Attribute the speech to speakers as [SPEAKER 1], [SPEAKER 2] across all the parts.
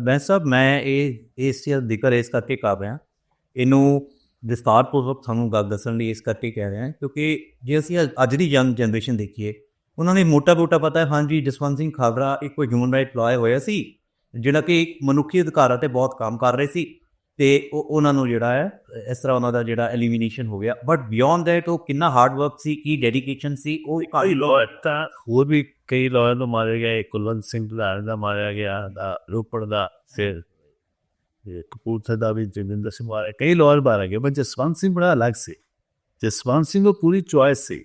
[SPEAKER 1] ਮੈਂ ਸਾਹਿਬ ਮੈਂ ਇਹ, ਇਸ ਦਾ ਜ਼ਿਕਰ ਇਸ ਕਰਕੇ ਕਰ ਰਿਹਾ। ਇਹਨੂੰ ਵਿਸਤਾਰਪੂਰਵਕ ਤੁਹਾਨੂੰ ਗੱਲ ਦੱਸਣ ਲਈ ਇਸ ਕਰਕੇ ਕਹਿ ਰਿਹਾ, ਕਿਉਂਕਿ ਜੇ ਅਸੀਂ ਅੱਜ- ਅੱਜ ਦੀ ਯੰਗ ਜਨਰੇਸ਼ਨ ਦੇਖੀਏ, ਉਹਨਾਂ ਨੇ ਮੋਟਾ-ਮੋਟਾ ਪਤਾ ਹੈ, ਹਾਂਜੀ, ਜਸਵੰਤ ਸਿੰਘ ਖਾਬਰਾ ਇੱਕ ਹਿਊਮਨ ਰਾਈਟ ਲਾਇਰ ਹੋਇਆ ਸੀ, ਜਿਹੜਾ ਕਿ ਮਨੁੱਖੀ ਅਧਿਕਾਰਾਂ ਤੇ ਬਹੁਤ ਕੰਮ ਕਰ ਰਹੇ ਸੀ। ਤੇ ਉਹ ਉਹਨਾਂ ਨੂੰ ਜਿਹੜਾ ਹੈ ਇਸ ਤਰ੍ਹਾਂ ਉਹਨਾਂ ਦਾ ਜਿਹੜਾ ਐਲੀਮੀਨੇਸ਼ਨ ਹੋ ਗਿਆ। ਬਟ ਬਿਯੋਂਡ ਦੈਟ ਉਹ ਕਿੰਨਾ ਹਾਰਡ ਵਰਕ ਸੀ ਕੀ ਡੈਡੀਕੇਸ਼ਨ ਸੀ ਉਹ
[SPEAKER 2] ਕਈ ਲਾਇਰ ਤਾਂ ਹੋਰ ਵੀ ਕਈ ਲਾਇਰ ਨੂੰ ਮਾਰਿਆ ਗਿਆ। ਇੱਕ ਕੁਲਵੰਤ ਸਿੰਘ ਬੁਲਾਰ ਦਾ ਮਾਰਿਆ ਗਿਆ ਦਾ ਰੋਪੜ ਦਾ ਫਿਰ ਕਪੂਰਥਲੇ ਦਾ ਵੀ ਜਗਿੰਦਰ ਸਿੰਘ ਮਾਰਿਆ ਕਈ ਲਾਇਰ ਮਾਰੇ ਗਏ ਪਰ ਜਸਵੰਤ ਸਿੰਘ ਬੜਾ ਅਲੱਗ ਸੀ। ਜਸਵੰਤ ਸਿੰਘ ਉਹ ਪੂਰੀ ਚੁਆਇਸ ਸੀ।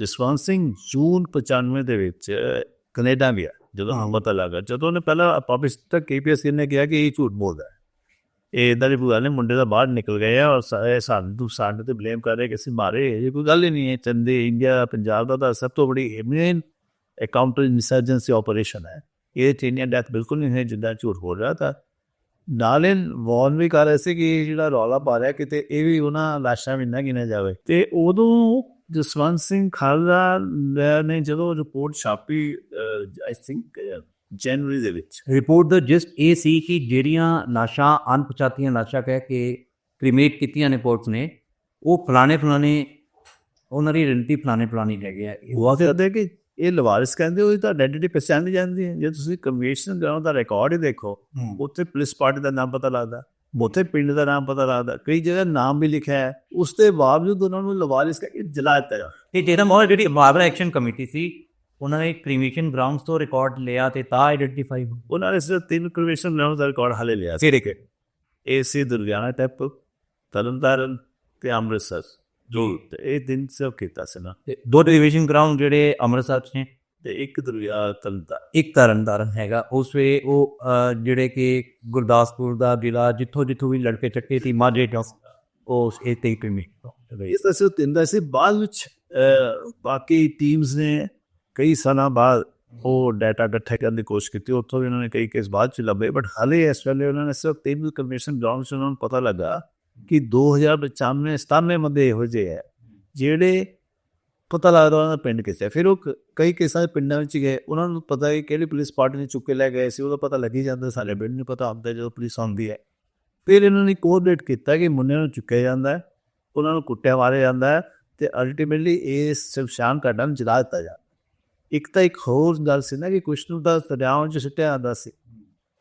[SPEAKER 2] ਜਸਵੰਤ ਸਿੰਘ ਜੂਨ 95 ਦੇ ਵਿੱਚ ਕੈਨੇਡਾ ਗਿਆ ਜਦੋਂ ਹਾਂ। ਪਤਾ ਲੱਗਾ ਜਦੋਂ ਉਹਨੇ ਪਹਿਲਾਂ ਪਬਲਿਸ਼ ਤੱਕ ਕੇਪੀਐਸ ਨੇ ਕਿਹਾ ਕਿ ਇਹ ਝੂਠ ਬੋਲਦਾ ਹੈ। ਇਹ ਇਦਾਂ ਦੀ ਕੋਈ ਗੱਲ ਨਹੀਂ ਮੁੰਡੇ ਦਾ ਬਾਹਰ ਨਿਕਲ ਗਏ ਆ ਔਰ ਸਾ- ਸਾਨੂੰ ਸਾਡੇ ਤੇ ਬਲੇਮ ਕਰ ਰਹੇ ਕਿ ਅਸੀਂ ਮਾਰੇ, ਇਹ ਕੋਈ ਗੱਲ ਹੀ ਨਹੀਂ ਹੈ। ਚੰਦੇ, ਇੰਡੀਆ, ਪੰਜਾਬ ਦਾ ਤਾਂ ਸਭ ਤੋਂ ਬੜੀ ਮੇਨ ਕਾਊਂਟਰ ਇਨਸਰਜੈਂਸੀ ਆਪਰੇਸ਼ਨ ਹੈ। ਇਹ ਚ ਇੰਡੀਆ ਡੈਥ ਬਿਲਕੁਲ ਨਹੀਂ ਹੈ ਜਿੱਦਾਂ ਝੂਠ ਹੋ ਰਿਹਾ ਤਾਂ। ਨਾਲੇ ਵਾਰਨ ਵੀ ਕਰ ਰਹੇ ਸੀ ਕਿ ਇਹ ਜਿਹੜਾ ਰੌਲਾ ਪਾ ਰਿਹਾ ਕਿਤੇ, ਇਹ ਵੀ ਉਹਨਾਂ ਲਾਸ਼ਾਂ ਵੀ ਨਾ ਗਿਣਿਆ ਜਾਵੇ। ਤੇ ਉਦੋਂ ਜਸਵੰਤ ਸਿੰਘ ਖਾਲੜਾ ਨੇ ਜਦੋਂ ਰਿਪੋਰਟ ਛਾਪੀ ਆਈ ਥਿੰਕ ਜਨਵਰੀ ਦੇ ਵਿੱਚ।
[SPEAKER 1] ਰਿਪੋਰਟ ਦਾ ਜਸਟ ਇਹ ਸੀ ਕਿ ਜਿਹੜੀਆਂ ਲਾਸ਼ਾਂ ਅਣਪਛਾਤੀਆਂ ਲਾਸ਼ਾਂ ਕਹਿ ਕੇ ਕ੍ਰੀਮੇਟ ਕੀਤੀਆਂ ਨੇ ਪੁਲਿਸ ਨੇ ਉਹ ਫਲਾਣੇ ਫਲਾਣੇ ਉਹਨਾਂ ਦੀ ਆਇਡੈਂਟੀ ਫਲਾਣੇ ਫਲਾਣੀ ਹੈਗੇ ਆ
[SPEAKER 2] ਉਹ ਕਹਿੰਦੇ ਕਿ ਇਹ ਲਵਾਰਿਸ ਕਹਿੰਦੇ ਉਹ ਤਾਂ ਆਇਡੈਂਟੀ ਪਛਾਣ ਨਹੀਂ ਜਾਂਦੀ ਹੈ। ਜੇ ਤੁਸੀਂ ਕਨਵੈਨਸ਼ਨ ਗਰਾਊਂਡ ਦਾ ਰਿਕਾਰਡ ਹੀ ਦੇਖੋ ਉੱਥੇ ਪੁਲਿਸ ਪਾਰਟੀ ਦਾ ਨਾਮ ਪਤਾ ਲੱਗਦਾ ਉੱਥੇ ਪਿੰਡ ਦਾ ਨਾਮ ਪਤਾ ਲੱਗਦਾ ਕਈ ਜਗ੍ਹਾ ਨਾਮ ਵੀ ਲਿਖਿਆ ਹੈ। ਉਸ ਦੇ ਬਾਵਜੂਦ ਉਹਨਾਂ ਨੂੰ ਲਵਾਰਿਸ ਕਹਿੰਦੇ ਜਲਾ ਦਿੱਤਾ ਜਾ
[SPEAKER 1] ਤੇ ਜਿਹੜਾ ਮੋਰ ਜਿਹੜੀ ਮਾਰਬਲ ਐਕਸ਼ਨ ਕਮੇਟੀ ਸੀ ਉਹਨਾਂ ਨੇ ਕ੍ਰੀਮੇਸ਼ਨ ਗਰਾਊਂਡਸ ਤੋਂ ਰਿਕਾਰਡ ਲਿਆ ਤੇ ਤਾਂ ਆਇਡੈਂਟੀਫਾਈ
[SPEAKER 2] ਉਹਨਾਂ ਨੇ ਸਿਰਫ ਤਿੰਨ ਕਨਵੈਨਸ਼ਨ ਗਰਾਊਂਡ ਦਾ ਰਿਕਾਰਡ ਹਾਲੇ ਲਿਆ ਸੀ।
[SPEAKER 1] ਕਿਹੜੇ ਕਿਹੜੇ
[SPEAKER 2] ਇਹ ਸੀ ਦੁਰਗਿਆਨਾ ਟੈਪ ਤਰਨਤਾਰਨ ਤੇ ਅੰਮ੍ਰਿਤਸਰ। ਜੋ ਇਹ ਦਿਨ ਸਿਰਫ ਕੀਤਾ ਸੀ ਨਾ।
[SPEAKER 1] ਦੋ ਡਿਵੀਜ਼ਨ ਗਰਾਊਂਡ ਜਿਹੜੇ ਅੰਮ੍ਰਿਤਸਰ 'ਚ ਨੇ।
[SPEAKER 2] ਤੇ ਇੱਕ ਦੁਰਗਿਆ ਤਰਨਤਾਰਨ।
[SPEAKER 1] ਇੱਕ ਤਰਨਤਾਰਨ ਹੈਗਾ। ਉਸ ਵੇ ਉਹ ਜਿਹੜੇ ਕਿ ਗੁਰਦਾਸਪੁਰ ਦਾ ਜ਼ਿਲ੍ਹਾ ਜਿੱਥੋਂ ਜਿੱਥੋਂ ਵੀ ਲੜਕੇ ਚੱਕੇ ਸੀ ਮਾਝੇ ਤੋਂ ਉਸ ਇਹ ਤੇ ਕਮੀ
[SPEAKER 2] ਇਸ ਤਰ੍ਹਾਂ ਤਿੰਨ ਦਾ ਸੀ। ਬਾਅਦ ਵਿੱਚ ਬਾਕੀ ਟੀਮਸ ਨੇ ਕਈ ਸਾਲਾਂ ਬਾਅਦ ਉਹ ਡਾਟਾ ਇਕੱਠਾ ਕਰਨ ਦੀ ਕੋਸ਼ਿਸ਼ ਕੀਤੀ। ਉੱਥੋਂ ਵੀ ਉਹਨਾਂ ਨੇ ਕਈ ਕੇਸ ਬਾਅਦ ਚ ਲੱਭੇ ਬਟ ਹਾਲੇ ਇਸ ਵੇਲੇ ਉਹਨਾਂ ਨੇ ਸਿਰਫ ਤਿੰਨ ਕਮਿਸ਼ਨ ਗਰਾਊਂਡ ਚ ਉਹਨਾਂ ਨੂੰ ਪਤਾ ਲੱਗਾ ਕਿ 2095 97 ਬੰਦੇ ਇਹੋ ਜਿਹੇ ਹੈ, ਜਿਹੜੇ ਪਤਾ ਲੱਗਦਾ ਉਹਨਾਂ ਦਾ ਪਿੰਡ ਕਿੱਥੇ ਫਿਰ ਉਹ ਕ- ਕਈ ਕੇਸਾਂ ਦੇ ਪਿੰਡਾਂ ਵਿੱਚ ਗਏ, ਉਹਨਾਂ ਨੂੰ ਪਤਾ ਹੈ ਕਿਹੜੀ ਪੁਲਿਸ ਪਾਰਟੀ ਨੇ ਚੁੱਕ ਕੇ ਲੈ ਗਏ ਸੀ, ਉਹਦਾ ਪਤਾ ਲੱਗੀ ਜਾਂਦਾ, ਸਾਡੇ ਪਿੰਡ ਨੂੰ ਪਤਾ ਆਉਂਦਾ ਜਦੋਂ ਪੁਲਿਸ ਆਉਂਦੀ ਹੈ। ਫਿਰ ਇਹਨਾਂ ਨੇ ਕੋਆਰਡੀਨੇਟ ਕੀਤਾ ਕਿ ਮੁੰਡਿਆਂ ਨੂੰ ਚੁੱਕਿਆ ਜਾਂਦਾ ਹੈ, ਉਹਨਾਂ ਨੂੰ ਕੁੱਟਿਆ, ਮਾਰਿਆ ਜਾਂਦਾ ਹੈ ਤੇ ਅਲਟੀਮੇਟਲੀ ਇਹ ਸ਼ਮਸ਼ਾਨ ਘਾਟਾਂ ਨੂੰ ਜਲਾ ਦਿੱਤਾ ਜਾ ਇੱਕ ਤਾਂ ਇੱਕ ਹੋਰ ਗੱਲ ਸੀ ਨਾ ਕਿ ਕੁਛ ਨੂੰ ਤਾਂ ਦਰਿਆਵਾਂ 'ਚ ਸਿੱਟਿਆ ਜਾਂਦਾ ਸੀ।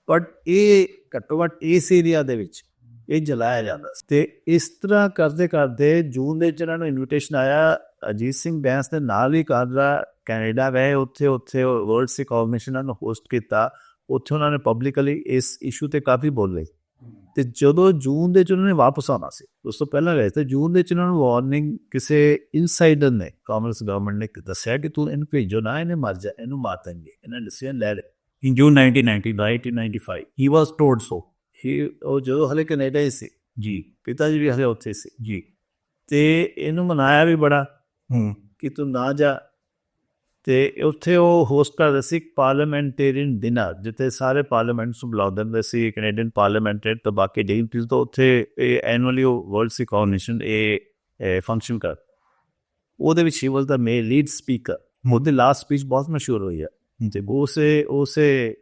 [SPEAKER 2] ਬਟ ਇਹ ਘੱਟੋ ਘੱਟ ਇਸ ਏਰੀਆ ਦੇ ਵਿੱਚ ਇਹ ਜਲਾਇਆ ਜਾਂਦਾ ਸੀ। ਤੇ ਇਸ ਤਰ੍ਹਾਂ ਕਰਦੇ ਕਰਦੇ ਜੂਨ ਦੇ ਵਿੱਚ ਇਹਨਾਂ ਨੂੰ ਇਨਵੀਟੇਸ਼ਨ ਆਇਆ। ਅਜੀਤ ਸਿੰਘ ਬੈਂਸ ਦੇ ਨਾਲ ਹੀ ਕਾਦਰਾ ਕੈਨੇਡਾ ਗਏ ਉੱਥੇ ਉੱਥੇ ਵਰਲਡ ਸਿੱਖ ਕਨਵੈਨਸ਼ਨ ਨੂੰ ਹੋਸਟ ਕੀਤਾ। ਉੱਥੇ ਉਹਨਾਂ ਨੇ ਪਬਲਿਕਲੀ ਇਸ ਇਸ਼ੂ ਤੇ ਕਾਫੀ ਬੋਲੇ। ਤੇ ਜਦੋਂ ਜੂਨ ਦੇ ਚ ਉਹਨਾਂ ਨੇ ਵਾਪਸ ਆਉਣਾ ਸੀ ਉਸ ਤੋਂ ਪਹਿਲਾਂ ਗਏ ਤੇ ਜੂਨ ਦੇ ਚ ਉਹਨਾਂ ਨੂੰ ਵਾਰਨਿੰਗ ਕਿਸੇ ਇਨਸਾਈਡਰ ਨੇ ਕਾਮਰਸ ਗਵਰਨਮੈਂਟ ਨੇ ਦੱਸਿਆ ਕਿ ਤੂੰ ਇਹਨੂੰ ਭੇਜੋ ਨਾ ਇਹਨੇ ਮਰ ਜਾ ਇਹਨੂੰ ਮਾਰ ਦੇਣਗੇ ਇਹਨਾਂ ਡਿਸੀਜਨ ਲੈ ਲਿਆ
[SPEAKER 1] in June 1990 1995 he was told so
[SPEAKER 2] ਹੀ ਉਹ ਜਦੋਂ ਹਲੇ ਕੈਨੇਡਾ ਹੀ ਸੀ।
[SPEAKER 1] ਜੀ।
[SPEAKER 2] ਪਿਤਾ ਜੀ ਵੀ ਹਲੇ ਉੱਥੇ ਸੀ।
[SPEAKER 1] ਜੀ
[SPEAKER 2] ਤੇ ਇਹਨੂੰ ਮਨਾਇਆ ਵੀ ਬੜਾ
[SPEAKER 1] ਹੂੰ।
[SPEAKER 2] ਕਿ ਤੂੰ ਨਾ ਜਾ ਤੇ ਉੱਥੇ ਉਹ ਹੋਸਟ ਕਰਦੇ ਸੀ ਪਾਰਲੀਮੈਂਟੇਰੀਅਨ ਡਿਨਰ ਜਿੱਥੇ ਸਾਰੇ ਪਾਰਲੀਮੈਂਟਸ ਨੂੰ ਬੁਲਾਉਂਦੇ ਹੁੰਦੇ ਸੀ ਕੈਨੇਡੀਅਨ ਪਾਰਲੀਮੈਂਟ ਤੇ ਬਾਕੀ ਡਿਗਨਿਟਰੀਜ਼ ਤੋਂ ਉੱਥੇ ਇਹ ਐਨੂਅਲੀ ਉਹ ਵਰਲਡ ਸਿੱਖ ਕਾਰਨੇਸ਼ਨ ਇਹ ਫੰਕਸ਼ਨ ਕਰ ਉਹਦੇ ਵਿੱਚ ਹੀ was the main lead speaker ਉਹਦੀ ਲਾਸਟ ਸਪੀਚ ਬਹੁਤ ਮਸ਼ਹੂਰ ਹੋਈ ਹੈ। ਤੇ ਉਸੇ ਉਸੇ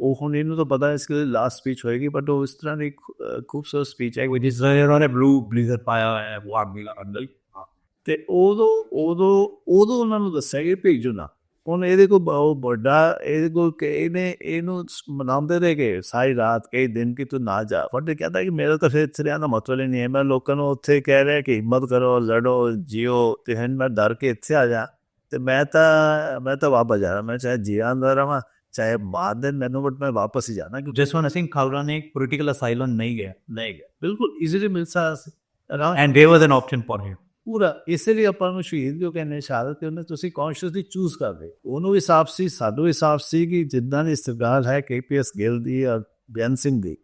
[SPEAKER 2] ਉਹ ਹੁਣ ਇਹਨੂੰ ਤਾਂ ਪਤਾ ਇਸ ਕਿ ਲਾਸਟ ਸਪੀਚ ਹੋਏਗੀ ਬਟ ਉਹ ਇਸ ਤਰ੍ਹਾਂ ਦੀ ਖੂਬਸੂਰਤ ਸਪੀਚ ਹੈ
[SPEAKER 1] with his ਉਹਨਾਂ ਨੇ ਬਲੂ ਬਲੇਜ਼ਰ ਪਾਇਆ ਹੋਇਆ ਹੈ ਵਾਰ ਵੀ
[SPEAKER 2] ਤੇ ਉਦੋਂ ਉਦੋਂ ਉਦੋਂ ਉਹਨਾਂ ਨੂੰ ਦੱਸਿਆ ਕਿ ਭੇਜੋ ਨਾ। ਹੁਣ ਇਹਦੇ ਕੋਲ ਬਹੁਤ ਵੱਡਾ ਇਹਦੇ ਕੋ ਕਿ ਇਹਨੇ ਇਹਨੂੰ ਮਨਾਉਂਦੇ ਰਹੇ ਕਿ ਸਾਰੀ ਰਾਤ ਕਈ ਦਿਨ ਕਿ ਤੂੰ ਨਾ ਜਾ। ਫਟ ਕਹਿੰਦਾ ਕਿ ਮੇਰਾ ਤਾਂ ਫਿਰ ਸਿਰਿਆਂ ਦਾ ਮਤਲਬ ਨਹੀਂ ਹੈ। ਮੈਂ ਲੋਕਾਂ ਨੂੰ ਉੱਥੇ ਕਹਿ ਰਿਹਾ ਕਿ ਹਿੰਮਤ ਕਰੋ ਲੜੋ ਜਿਓ ਤੇ ਹਨ ਮੈਂ ਡਰ ਕੇ ਇੱਥੇ ਆ ਜਾ। ਤੇ ਮੈਂ ਤਾਂ ਮੈਂ ਤਾਂ ਵਾਪਸ ਜਾ ਰਿਹਾ। ਮੈਂ ਚਾਹੇ ਜੀਆਂ ਦਾ ਰਵਾਂ ਚਾਹੇ ਬਾਅਦ ਦੇ ਮੈਨੂੰ ਬਟ ਮੈਂ ਵਾਪਸ ਹੀ ਜਾਣਾ ਕਿ
[SPEAKER 1] ਜਸਵੰਤ ਸਿੰਘ ਖਾਲੜਾ ਨੇ ਪੋਲੀਟੀਕਲ ਅਸਾਈਲਮ ਨਹੀਂ ਗਿਆ
[SPEAKER 2] ਨਹੀਂ ਗਿਆ। ਬਿਲਕੁਲ ਇਜ਼ੀਲੀ ਮਿਲ ਸਕਦਾ
[SPEAKER 1] and they was an option for him
[SPEAKER 2] ਪੂਰਾ ਇਸੇ ਲਈ ਆਪਾਂ ਨੂੰ ਸ਼ਹੀਦ ਕਿਉਂ ਕਹਿੰਦੇ ਸ਼ਹਾਦਤ ਤੇ ਉਹਨੇ ਤੁਸੀਂ ਕੌਨਸ਼ੀਅਸਲੀ ਚੂਜ਼ ਕਰਦੇ ਉਹਨੂੰ ਵੀ ਸਾਫ਼ ਸੀ ਸਾਨੂੰ ਵੀ ਸਾਫ਼ ਸੀ ਕਿ ਜਿੱਦਾਂ ਦੀ ਇਸਤਗਾਲ ਹੈ ਕੇਪੀਐਸ ਗਿੱਲ ਦੀ ਔਰ ਬੇਅੰਤ ਸਿੰਘ ਦੀ।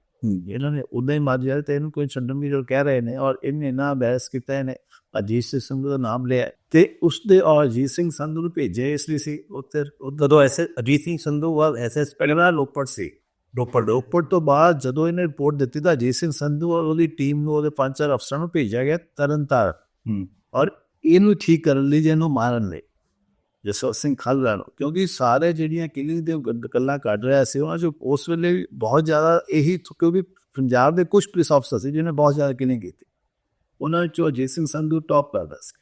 [SPEAKER 2] ਇਹਨਾਂ ਨੇ ਉਦਾਂ ਹੀ ਮਾਰ ਜਾਏ ਤੇ ਇਹਨੂੰ ਕੋਈ ਛੱਡਣ ਦੀ ਜੋ ਕਹਿ ਰਹੇ ਨੇ ਔਰ ਇਹਨੇ ਨਾ ਬਹਿਸ ਕੀਤਾ ਇਹਨੇ ਅਜੀਤ ਸਿੰਘ ਸੰਧੂ ਦਾ ਨਾਮ ਲਿਆ। ਤੇ ਉਸ ਦੇ ਔਰ ਅਜੀਤ ਸਿੰਘ ਸੰਧੂ ਨੂੰ ਭੇਜੇ ਇਸ ਲਈ ਸੀ ਉੱਧਰ
[SPEAKER 1] ਜਦੋਂ ਐਸੇ ਅਜੀਤ ਸਿੰਘ ਸੰਧੂ ਵਾਸ ਐਸਐਸ
[SPEAKER 2] ਪਹਿਲਾਂ ਲੋਪੜ ਸੀ। ਰੋਪੜ ਰੋਪੜ ਤੋਂ ਬਾਅਦ ਜਦੋਂ ਇਹਨੇ ਰਿਪੋਰਟ ਦਿੱਤੀ ਤਾਂ ਅਜੀਤ ਸਿੰਘ ਸੰਧੂ ਔਰ ਉਹਦੀ ਟੀਮ ਨੂੰ ਉਹਦੇ ਪੰਜ ਚਾਰ ਅਫਸਰਾਂ ਨੂੰ ਭੇਜਿਆ ਗਿਆ ਤਰਨਤਾਰਨ। ਔਰ ਇਹਨੂੰ ਠੀਕ ਕਰਨ ਲਈ ਜਿਹਨੂੰ ਮਾਰਨ ਲਈ ਜਸਵੰਤ ਸਿੰਘ ਖਲਰਾ ਨੂੰ ਕਿਉਂਕਿ ਸਾਰੇ ਜਿਹੜੀਆਂ ਕਿਲਿੰਗ ਦੇ ਗੱਲਾਂ ਕੱਢ ਰਿਹਾ ਸੀ, ਉਹਨਾਂ 'ਚ ਉਸ ਵੇਲੇ ਵੀ ਬਹੁਤ ਜ਼ਿਆਦਾ ਇਹੀ ਕਿਉਂਕਿ ਪੰਜਾਬ ਦੇ ਕੁਝ ਪੁਲਿਸ ਅਫਸਰ ਸੀ ਜਿਨ੍ਹਾਂ ਬਹੁਤ ਜ਼ਿਆਦਾ ਕਿਲਿੰਗ ਕੀਤੀ। ਉਹਨਾਂ 'ਚੋਂ ਅਜੀਤ ਸਿੰਘ ਸੰਧੂ ਟੌਪ ਕਰਦਾ ਸੀ।